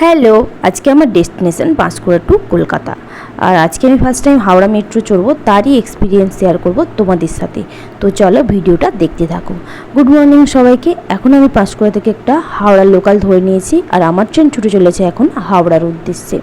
Hello, আজকে আমার destination Panskura to Kolkata. আর আজকে আমি ফার্স্ট টাইম হাওড়া মেট্রো চড়বো, তারই এক্সপিরিয়েন্স শেয়ার করব তোমাদের সাথে। তো চলো ভিডিওটা দেখতে থাকো। গুড মর্নিং সবাইকে। এখন আমি পাঁশকুড়া থেকে একটা হাওড়া লোকাল ধরে নিয়েছি, আর আমার ট্রেন ছুটে চলেছে এখন হাওড়ার উদ্দেশ্যে।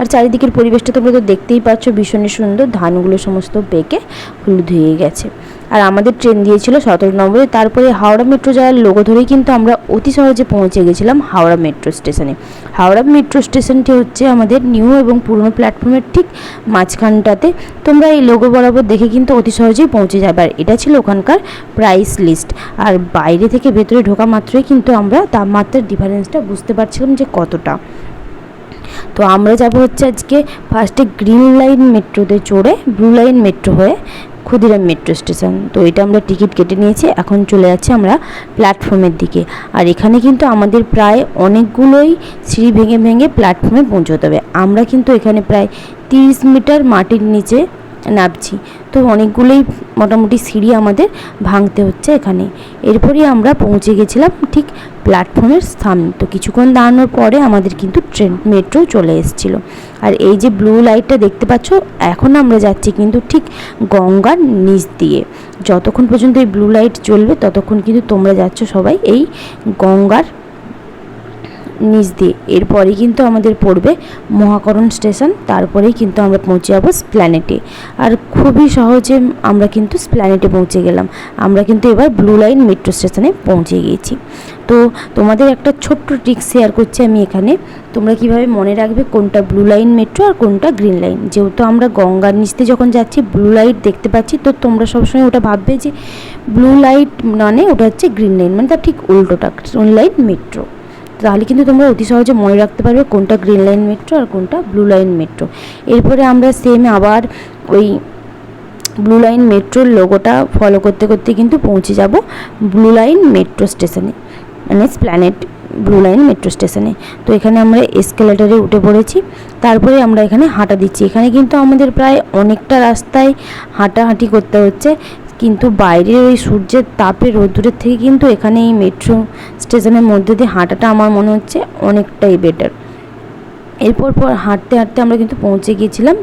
আর চারিদিকের পরিবেশটা তোমরা তো দেখতেই পাচ্ছ, ভীষণই সুন্দর, ধানগুলো সমস্ত পেকে হলুদ হয়ে গেছে। আর আমাদের ট্রেন দিয়েছিল সতেরো নম্বরে। তারপরে হাওড়া মেট্রো যাওয়ার লোগো ধরেই কিন্তু আমরা অতি সহজে পৌঁছে গেছিলাম হাওড়া মেট্রো স্টেশনে হাওড়া মেট্রো স্টেশনটি হচ্ছে আমাদের নিউ এবং পুরনো প্ল্যাটফর্মের ঠিক মাঝখানটাতে। তোমরা এই লোগো বরাবর দেখে কিন্তু অতি সহজেই পৌঁছে যাবে। আর এটা ছিল ওখানকার প্রাইস লিস্ট আর বাইরে থেকে ভেতরে ঢোকা মাত্রই কিন্তু আমরা তাপমাত্রার ডিফারেন্সটা বুঝতে পারছিলাম যে কতটা। তো আমরা যাব হচ্ছে আজকে ফার্স্টে গ্রিন লাইন মেট্রোতে চড়ে ব্লু লাইন মেট্রো হয়ে। ক্ষুদিরাম মেট্রো স্টেশন তো এটা আমরা টিকিট কেটে নিয়েছি, এখন চলে যাচ্ছি আমরা প্ল্যাটফর্মের দিকে। আর এখানে কিন্তু আমাদের প্রায় অনেকগুলোই সিঁড়ি ভেঙে ভেঙে প্ল্যাটফর্মে পৌঁছতে হবে। আমরা কিন্তু এখানে প্রায় তিরিশ মিটার মাটির নিচে নামছি। তো অনেকগুলোই মোটামুটি সিঁড়ি আমাদের ভাঙতে হচ্ছে এখানে। এরপরই আমরা পৌঁছে গেছিলাম ঠিক প্ল্যাটফর্মের সামনে। তো কিছুক্ষণ দাঁড়ানোর পরে আমাদের কিন্তু ট্রেন, মেট্রো চলে এসেছিল। আর এই যে ব্লু লাইটটা দেখতে পাচ্ছ, এখন আমরা যাচ্ছি কিন্তু ঠিক গঙ্গার নিচ দিয়ে। যতক্ষণ পর্যন্ত এই ব্লু লাইট জ্বলবে, ততক্ষণ কিন্তু তোমরা যাচ্ছ সবাই এই গঙ্গার নিচ দিয়ে এরপরেই কিন্তু আমাদের পড়বে মহাকরণ স্টেশন, তারপরেই কিন্তু আমরা পৌঁছে যাব স্প্ল্যানেটে। আর খুবই সহজে আমরা কিন্তু স্প্ল্যানেটে পৌঁছে গেলাম। আমরা কিন্তু এবার ব্লু লাইন মেট্রো স্টেশনে পৌঁছে গিয়েছি। তো তোমাদের একটা ছোট্ট ট্রিক শেয়ার করছি আমি এখানে। তোমরা কীভাবে মনে রাখবে কোনটা ব্লু লাইন মেট্রো আর কোনটা গ্রিন লাইন? যেহেতু আমরা গঙ্গার নিচতে যখন যাচ্ছি, ব্লু লাইট দেখতে পাচ্ছি, তো তোমরা সবসময় ওটা ভাববে যে ব্লু লাইট মানে ওটা হচ্ছে গ্রিন লাইন মানে তার ঠিক উল্টোটা গ্রিন লাইন মেট্রো। তাহলে কিন্তু তোমরা অতি সহজে মনে রাখতে পারবে কোনটা গ্রিন লাইন মেট্রো আর কোনটা ব্লু লাইন মেট্রো এরপরে আমরা সেম আবার ওই ব্লু লাইন মেট্রোর লোগোটা ফলো করতে করতে কিন্তু পৌঁছে যাব ব্লু লাইন মেট্রো স্টেশনে মানে প্ল্যানেট ব্লু লাইন মেট্রো স্টেশনে তো এখানে আমরা এসকেলেটারে উঠে পড়েছি, তারপরে আমরা এখানে হাঁটা দিচ্ছি। এখানে কিন্তু আমাদের প্রায় অনেকটা রাস্তায় হাঁটাহাঁটি করতে হচ্ছে। কিন্তু বাইরের ওই সূর্যের তাপে রোদ্দুরের থেকে কিন্তু এখানে এই মেট্রো স্টেশনের মধ্যে দিয়ে হাঁটাটা আমার মনে হচ্ছে অনেকটাই বেটার এরপর পর হাঁটতে হাঁটতে আমরা কিন্তু পৌঁছে গিয়েছিলাম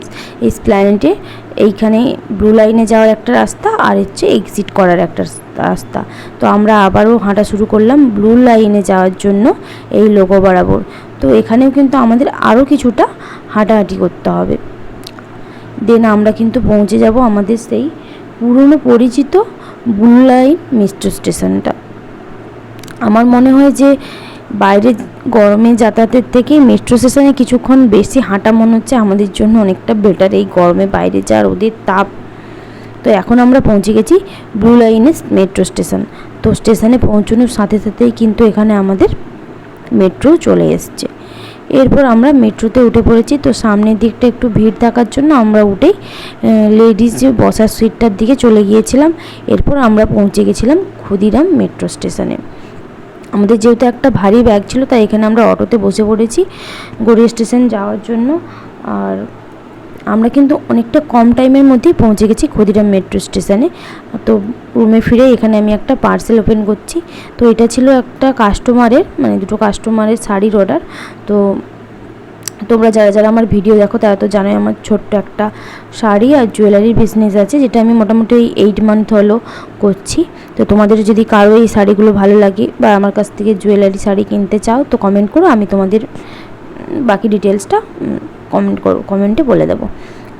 এই স্প্ল্যানেটে এইখানে ব্লু লাইনে যাওয়ার একটা রাস্তা আর হচ্ছে এক্সিট করার একটা রাস্তা। তো আমরা আবারও হাঁটা শুরু করলাম ব্লু লাইনে যাওয়ার জন্য এই লোগো বরাবর। তো এখানেও কিন্তু আমাদের আরও কিছুটা হাঁটাহাঁটি করতে হবে। দেন আমরা কিন্তু পৌঁছে যাব আমাদের সেই পুরনো পরিচিত ব্লু লাইন মেট্রো স্টেশনটা আমার মনে হয় যে বাইরে গরমে যাতায়াতের থেকে মেট্রো স্টেশনে কিছুক্ষণ বেশি হাঁটা মনে হচ্ছে আমাদের জন্য অনেকটা বেটার এই গরমে বাইরে যা রোদের তাপ। তো এখন আমরা পৌঁছে গেছি ব্লু লাইনের মেট্রো স্টেশন তো স্টেশনে পৌঁছানোর সাথে সাথেই কিন্তু এখানে আমাদের মেট্রো চলে এসছে। এরপর আমরা মেট্রোতে উঠে পড়েছি। তো সামনের দিকটা একটু ভিড় থাকার জন্য আমরা উঠেই লেডিস যে বসার সিটটার দিকে চলে গিয়েছিলাম। এরপর আমরা পৌঁছে গেছিলাম ক্ষুদিরাম মেট্রো স্টেশনে। আমাদের যেহেতু একটা ভারী ব্যাগ ছিল, তাই এখানে আমরা অটোতে বসে পড়েছি গড়িয়া স্টেশন যাওয়ার জন্য। আর আমরা কিন্তু অনেকটা কম টাইমের মধ্যেই পৌঁছে গেছি ক্ষুদিরাম মেট্রো স্টেশনে। তো রুমে ফিরে এখানে আমি একটা পার্সেল ওপেন করছি। তো এটা ছিল একটা কাস্টমারের মানে দুটো কাস্টমারের শাড়ির অর্ডার তো তোমরা যারা যারা আমার ভিডিও দেখো, তারা তো জানোই আমার ছোট্ট একটা শাড়ি আর জুয়েলারির বিজনেস আছে, যেটা আমি মোটামুটি ওই এইট মান্থ হলো করছি। তো তোমাদের যদি কারও এই শাড়িগুলো ভালো লাগে বা আমার কাছ থেকে জুয়েলারি শাড়ি কিনতে চাও, তো কমেন্ট করো, আমি তোমাদের বাকি ডিটেলসটা কমেন্ট কমেন্টে বলে দেবো।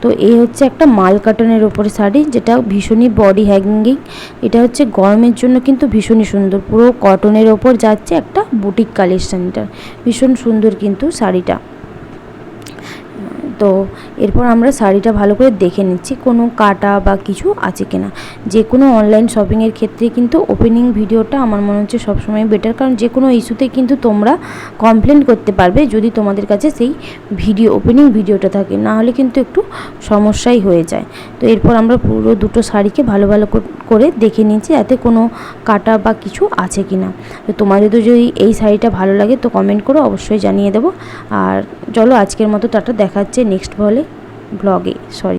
তো এই হচ্ছে একটা মাল কাটনের ওপরে শাড়ি, যেটা ভীষণই বডি হ্যাঙ্গিং এটা হচ্ছে গরমের জন্য কিন্তু ভীষণই সুন্দর। পুরো কটনের ওপর যাচ্ছে একটা বুটিক কালেকশানটা ভীষণ সুন্দর কিন্তু শাড়িটা। তো এরপর আমরা শাড়িটা ভালো করে দেখে নিচ্ছি কোনো কাটা বা কিছু আছে কিনা। যে কোনো অনলাইন শপিংয়ের ক্ষেত্রে কিন্তু ওপেনিং ভিডিওটা আমার মনে হচ্ছে সবসময় বেটার কারণ যে কোনো ইস্যুতে কিন্তু তোমরা কমপ্লেন করতে পারবে যদি তোমাদের কাছে সেই ভিডিও ওপেনিং ভিডিওটা থাকে। না হলে কিন্তু একটু সমস্যাই হয়ে যায়। তো এরপর আমরা পুরো দুটো শাড়িকে ভালো ভালো করে দেখে নিয়েছি যাতে কোনো কাটা বা কিছু আছে কি না তো তোমাদের তো যদি এই শাড়িটা ভালো লাগে তো কমেন্ট করো অবশ্যই জানিয়ে দেবো। আর চলো আজকের মতো টাটা দেখাচ্ছে নেক্সট বলে ব্লগে সরি